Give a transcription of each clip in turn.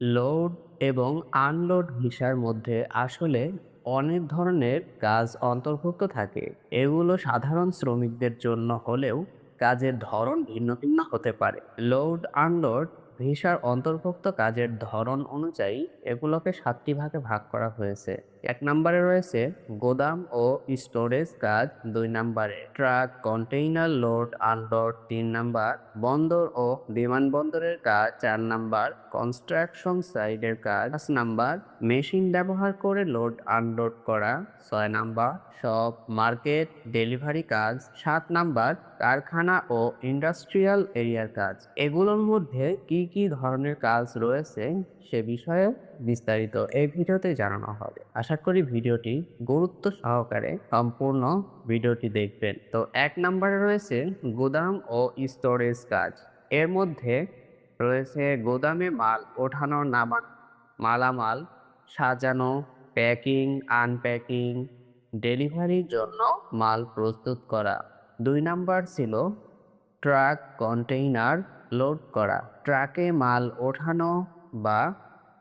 Load এবং unload ভিসার মধ্যে আসলে অনেক ধরনের কাজ অন্তর্ভুক্ত থাকে। এগুলো সাধারণ শ্রমিকদের জন্য হলেও কাজের ধরন ভিন্ন ভিন্ন হতে পারে। লোড আনলোড ভিসার অন্তর্ভুক্ত কাজের ধরন অনুযায়ী এগুলোকে সাতটি ভাগে ভাগ করা হয়েছে। এক নম্বরে রয়েছে গোদাম ও স্টোরেজ কাজ দুই নম্বরে ট্রাক, কন্টেইনার, লোড, আনলোড, তিন নাম্বার বন্দর ও বিমানবন্দরের কাজ, চার নাম্বার কনস্ট্রাকশন সাইডের কাজ, পাঁচ নাম্বার মেশিন ব্যবহার করে লোড আনলোড করা, ছয় নাম্বার সব মার্কেট, ডেলিভারি কাজ, সাত নাম্বার কারখানা ও ইন্ডাস্ট্রিয়াল এরিয়ার কাজ। এগুলোর মধ্যে কি কি ধরনের কাজ রয়েছে সে বিষয়ে বিস্তারিত এই ভিডিওতে জানানো হবে। আশা করি ভিডিওটি গুরুত্ব সহকারে সম্পূর্ণ ভিডিওটি দেখবেন। তো এক নম্বরে রয়েছে গুদাম ও স্টোরেজ কাজ। এর মধ্যে রয়েছে গোদামে মাল ওঠানো নামানো মালামাল, সাজানো প্যাকিং আনপ্যাকিং ডেলিভারির জন্য মাল প্রস্তুত করা। দুই নাম্বার ছিল ট্রাক কন্টেইনার লোড করা। ট্রাকে মাল ওঠানো বা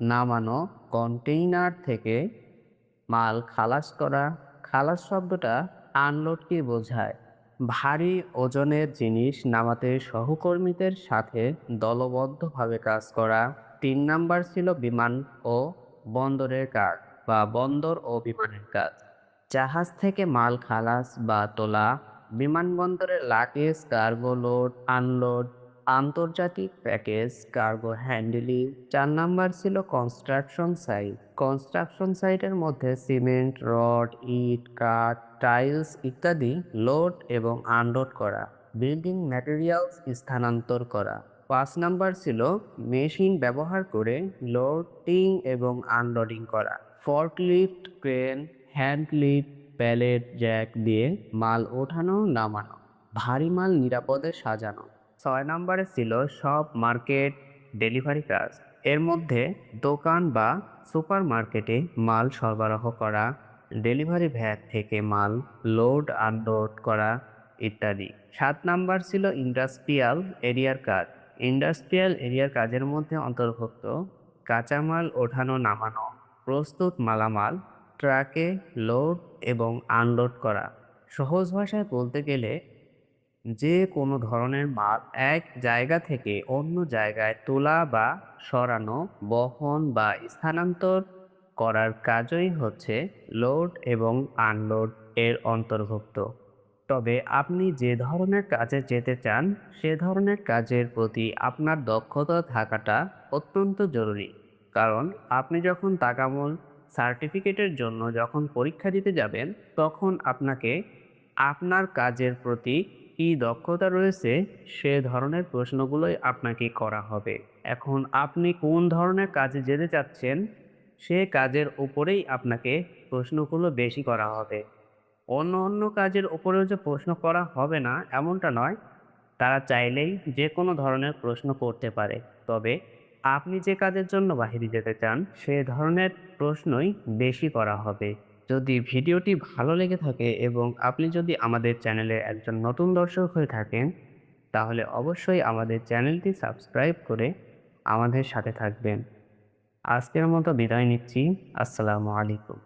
নামানো কন্টেইনার থেকে মাল খালাস করা। খালাস শব্দটা আনলোডকে বোঝায়। ভারী ওজনের জিনিস নামাতে সহকর্মীদের সাথে দলবদ্ধভাবে কাজ করা। তিন নাম্বার ছিল বিমান ও বন্দরের কাজ বা বন্দর ও বিমানের কাজ। জাহাজ থেকে মাল খালাস বা তোলা বিমানবন্দরের লাগেজ, কার্গো লোড, আনলোড আন্তর্জাতিক প্যাকেজ, কার্গো হ্যান্ডেলিং, চার নাম্বার ছিল কনস্ট্রাকশন সাইট। কনস্ট্রাকশন সাইটের মধ্যে সিমেন্ট, রড, ইট, কাঠ, টাইলস ইত্যাদি লোড এবং আনলোড করা, বিল্ডিং ম্যাটেরিয়ালস স্থানান্তর করা। পাঁচ নাম্বার ছিল মেশিন ব্যবহার করে লোডিং এবং আনলোডিং করা। Forklift, crane hand lift pallet, jack দিয়ে মাল ওঠানো, নামানো, ভারী মাল নিরাপদে সাজানো। ছয় নম্বরে ছিল সব মার্কেট ডেলিভারি কাজ। এর মধ্যে দোকান বা সুপার মার্কেটে মাল সরবরাহ করা, ডেলিভারি ভ্যান থেকে মাল লোড আনলোড করা ইত্যাদি। সাত নাম্বার ছিল ইন্ডাস্ট্রিয়াল এরিয়ার কাজ। ইন্ডাস্ট্রিয়াল এরিয়ার কাজের মধ্যে অন্তর্ভুক্ত, কাঁচামাল ওঠানো নামানো, প্রস্তুত মালামাল, ট্রাকে লোড এবং আনলোড করা। সহজ ভাষায় বলতে গেলে যে কোনো ধরনের মাল এক জায়গা থেকে অন্য জায়গায় তোলা বা সরানো বহন বা স্থানান্তর করার কাজই হচ্ছে লোড এবং আনলোড এর অন্তর্ভুক্ত। তবে আপনি যে ধরনের কাজে যেতে চান, সে ধরনের কাজের প্রতি আপনার দক্ষতা থাকাটা অত্যন্ত জরুরি। কারণ আপনি যখন তাকামূল সার্টিফিকেটের জন্য যখন পরীক্ষা দিতে যাবেন, তখন আপনাকে আপনার কাজের প্রতি কী দক্ষতা রয়েছে, সে ধরনের প্রশ্নগুলোই আপনাকে করা হবে। এখন আপনি কোন ধরনের কাজে যেতে চাচ্ছেন, সে কাজের উপরেই আপনাকে প্রশ্নগুলো বেশি করা হবে। অন্য অন্য কাজের উপরেও যে প্রশ্ন করা হবে না, এমনটা নয়। তারা চাইলেই যে কোনো ধরনের প্রশ্ন করতে পারে। তবে আপনি যে কাজের জন্য বাহিরে যেতে চান, সে ধরনের প্রশ্নই বেশি করা হবে। যদি ভিডিওটি ভালো লেগে থাকে এবং আপনি যদি আমাদের চ্যানেলে একজন নতুন দর্শক হয়ে থাকেন, তাহলে অবশ্যই আমাদের চ্যানেলটি সাবস্ক্রাইব করে আমাদের সাথে থাকবেন। আজকের মতো বিদায় নিচ্ছি। আসসালামু আলাইকুম।